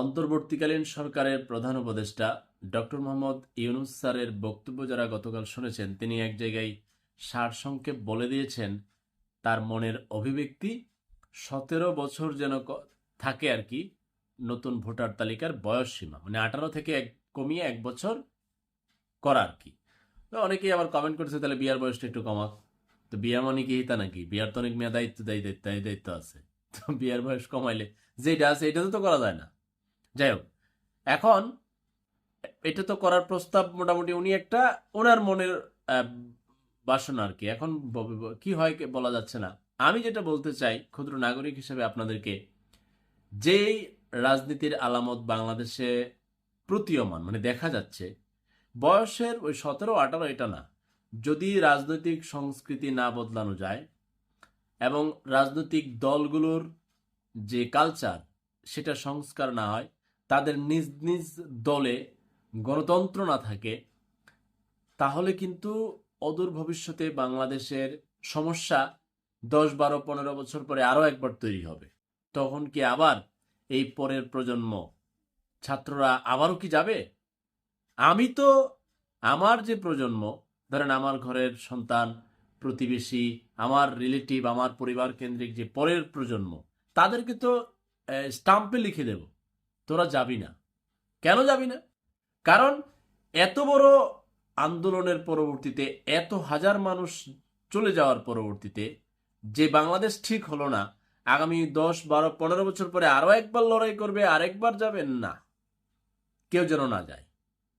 অন্তর্বর্তীকালীন সরকারের প্রধান উপদেষ্টা ডক্টর মোহাম্মদ ইউনুস স্যারের বক্তব্য যারা গতকাল শুনেছেন, তিনি এক জায়গায় সারসংক্ষেপ বলে দিয়েছেন, তার মনের অভিব্যক্তি, সতেরো বছর যেন থাকে আর কি, নতুন ভোটার তালিকার বয়স সীমা মানে আঠারো থেকে এক, কমিয়ে এক বছর করা আর কি। অনেকেই আবার কমেন্ট করছে, তাহলে বিয়ার বয়সটা একটু কমাক তো বিয়া মানে কি হিতা নাকি? বিয়ার তো অনেক মেয়া দায়িত্ব, দায়ী দায়িত্ব দায়ী দায়িত্ব আছে। তো বিয়ার বয়স কমাইলে, যেটা আছে, এটা তো করা যায় না। যাই হোক এখন এটা তো করার প্রস্তাব মোটামুটি উনি একটা ওনার মনের বাসনা আর কি। এখন কি হয় বলা যাচ্ছে না। আমি যেটা বলতে চাই ক্ষুদ্র নাগরিক হিসেবে আপনাদেরকে, যেই রাজনীতির আলামত বাংলাদেশে প্রতীয়মান মানে দেখা যাচ্ছে, বয়সের ওই সতেরো, আঠারো এটা না, যদি রাজনৈতিক সংস্কৃতি না বদলানো যায় এবং রাজনৈতিক দলগুলোর যে কালচার সেটা সংস্কার না হয় তাদের নিজ নিজ দলে গণতন্ত্র না থাকে, তাহলে কিন্তু অদূর ভবিষ্যতে বাংলাদেশের সমস্যা দশ, বারো, পনেরো বছর পরে আরও একবার তৈরি হবে। তখন কি আবার এই পরের প্রজন্ম, ছাত্ররা আবারও কি যাবে? আমি তো আমার যে প্রজন্ম, ধরেন আমার ঘরের সন্তান, প্রতিবেশী, আমার রিলেটিভ আমার পরিবার কেন্দ্রিক যে পরের প্রজন্ম, তাদেরকে তো স্টাম্পে লিখে দেব। তোরা যাবি না। কেন যাবি না? কারণ এত বড় আন্দোলনের পরবর্তীতে, এত হাজার মানুষ চলে যাওয়ার পরবর্তীতে, যে বাংলাদেশ ঠিক হলো না, আগামী দশ, বারো, পনেরো বছর পরে আরও একবার লড়াই করবে আরেকবার যাবেন না। কেউ যেন না যায়।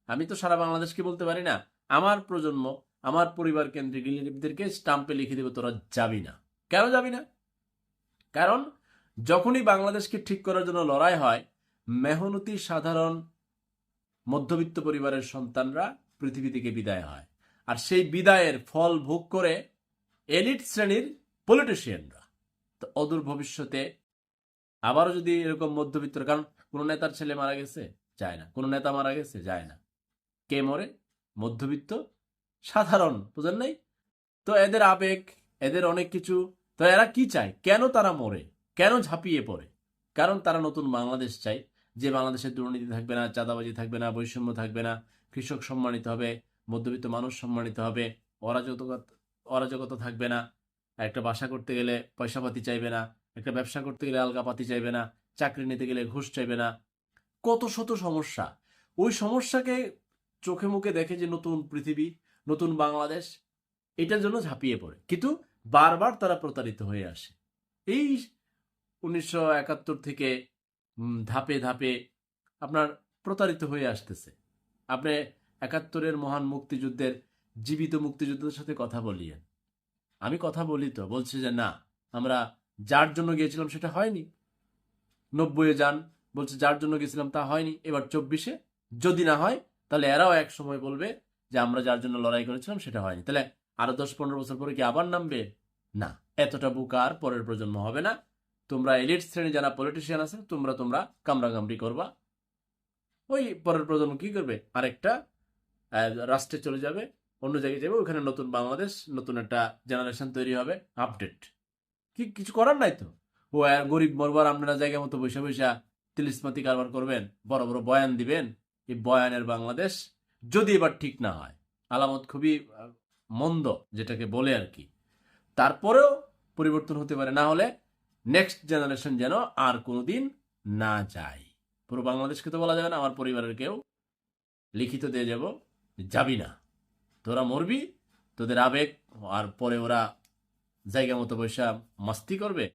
আমি তো সারা বাংলাদেশকে বলতে পারি না, আমার প্রজন্ম, আমার পরিবার কেন্দ্রিক রিলেটিভদেরকে স্টাম্পে লিখে দেবে, তোরা যাবি না। কেন যাবি না? কারণ যখনই বাংলাদেশকে ঠিক করার জন্য লড়াই হয় মেহনতি সাধারণ মধ্যবিত্ত পরিবারের সন্তানরা পৃথিবী থেকে বিদায় হয়। আর সেই বিদায়ের ফল ভোগ করে এলিট শ্রেণির পলিটিশিয়ানরা। তো অদূর ভবিষ্যতে আবারও যদি এরকম মধ্যবিত্ত কারণ কোনো নেতার ছেলে মারা গেছে, যায় না। কোনো নেতা মারা গেছে, যায় না। কে মরে? মধ্যবিত্ত সাধারণ, বুঝেন নাই? তো এদের আবেগ, এদের অনেক কিছু, তো এরা কি চায়? কেন তারা মরে? কেন ঝাঁপিয়ে পড়ে? কারণ তারা নতুন বাংলাদেশ চায়। যে বাংলাদেশের দুর্নীতি থাকবে না, চাঁদাবাজি থাকবে না, বৈষম্য থাকবে না, কৃষক সম্মানিত হবে, মধ্যবিত্ত মানুষ সম্মানিত হবে, অরাজকতা অরাজকতা থাকবে না, একটা বাসা করতে গেলে পয়সাপাতি চাইবে না, একটা ব্যবসা করতে গেলে আলগাপাতি চাইবে না, চাকরি নিতে গেলে ঘুষ চাইবে না। কত শত সমস্যা। ওই সমস্যাকে চোখে মুখে দেখে যে নতুন পৃথিবী, নতুন বাংলাদেশ, এটার জন্য ঝাঁপিয়ে পড়ে। কিন্তু বারবার তারা প্রতারিত হয়ে আসে। এই উনিশশো একাত্তর থেকে ধাপে ধাপে আপনার প্রতারিত হয়ে আসতেছে। আপনি একাত্তরের মহান মুক্তিযুদ্ধের জীবিত মুক্তিযুদ্ধের সাথে কথা বলিয়েন। আমি কথা বলি তো, বলছে যে না, আমরা যার জন্য গিয়েছিলাম সেটা হয়নি। নব্বইয়ে যান, বলছে যার জন্য গেছিলাম তা হয়নি। এবার চব্বিশে যদি না হয়, তাহলে এরাও এক সময় বলবে যে আমরা যার জন্য লড়াই করেছিলাম সেটা হয়নি। তাহলে আরও দশ পনেরো বছর পরে কি আবার নামবে? না, এতটা বুকা আর পরের প্রজন্ম হবে না। তোমরা এলিট শ্রেণি যারা পলিটিশিয়ান আছে, তোমরা তোমরা কামড়াকামড়ি করবা। ওই পরের প্রজন্ম কি করবে? আরেকটা রাষ্ট্রে চলে যাবে, অন্য জায়গায় যাবে, ওখানে নতুন বাংলাদেশ, নতুন একটা জেনারেশন তৈরি হবে আপডেট কি, কিছু করার নাই তো? ও গরিব মরবার আপনারা জায়গা মতো বসে বসে তিলিসমাতি কারবার করবেন, বড় বড় বয়ান দিবেন, এই বয়ানের বাংলাদেশ যদি এবার ঠিক না হয়, আলামত খুবই মন্দ, যেটাকে বলে আর কি। তারপরেও পরিবর্তন হতে পারে, না হলে নেক্সট জেনারেশন যেন আর কোনোদিন না যায়। পুরো বাংলাদেশকে তো বলা যাবে না, আমার পরিবারের কেউ। লিখিত দিয়ে যাব, যাবি না। তোরা মরবি, তোদের আবেগ, আর পরে ওরা জায়গা মতো পয়সা মাস্তি করবে।